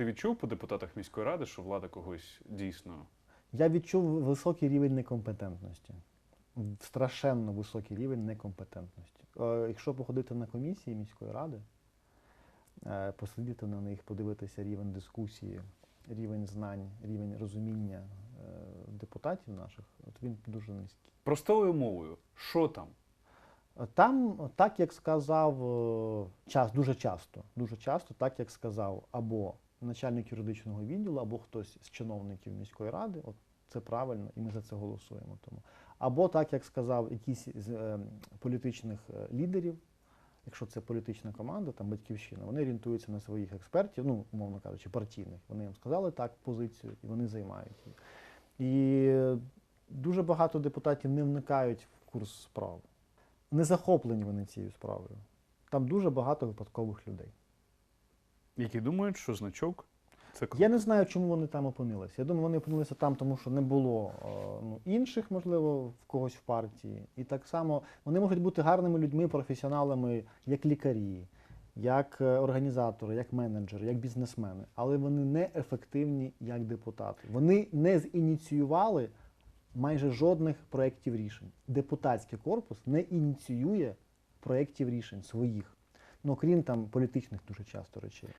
ти відчув по депутатах міської ради, що влада когось дійсно Я відчув високий рівень некомпетентності. Страшенно високий рівень некомпетентності. Е, Якщо походити на комісії міської ради, е, посидіти на них, подивитися рівень дискусії, рівень знань, рівень розуміння е, депутатів наших, от він дуже низький. простою мовою, що там? Там, так як сказав час, дуже часто, дуже часто, так як сказав або начальник юридичного відділу, або хтось з чиновників міської ради, от це правильно, і ми за це голосуємо. Тому. Або так, як сказав якийсь з е, політичних е, лідерів, якщо це політична команда, там батьківщина, вони орієнтуються на своїх експертів, ну, умовно кажучи, партійних. Вони їм сказали так позицію, і вони займають її. І дуже багато депутатів не вникають в курс справи. Не захоплені вони цією справою. Там дуже багато випадкових людей. Які думають, що значок це Я не знаю, чому вони там опинилися. Я думаю, вони опинилися там, тому що не було е, ну, інших, можливо, в когось в партії. І так само вони можуть бути гарними людьми, професіоналами, як лікарі, як е, організатори, як менеджери, як бізнесмени, але вони не ефективні як депутати. Вони не зініціювали майже жодних проєктів рішень. Депутатський корпус не ініціює проєктів рішень своїх. Ну, крім там політичних дуже часто речей.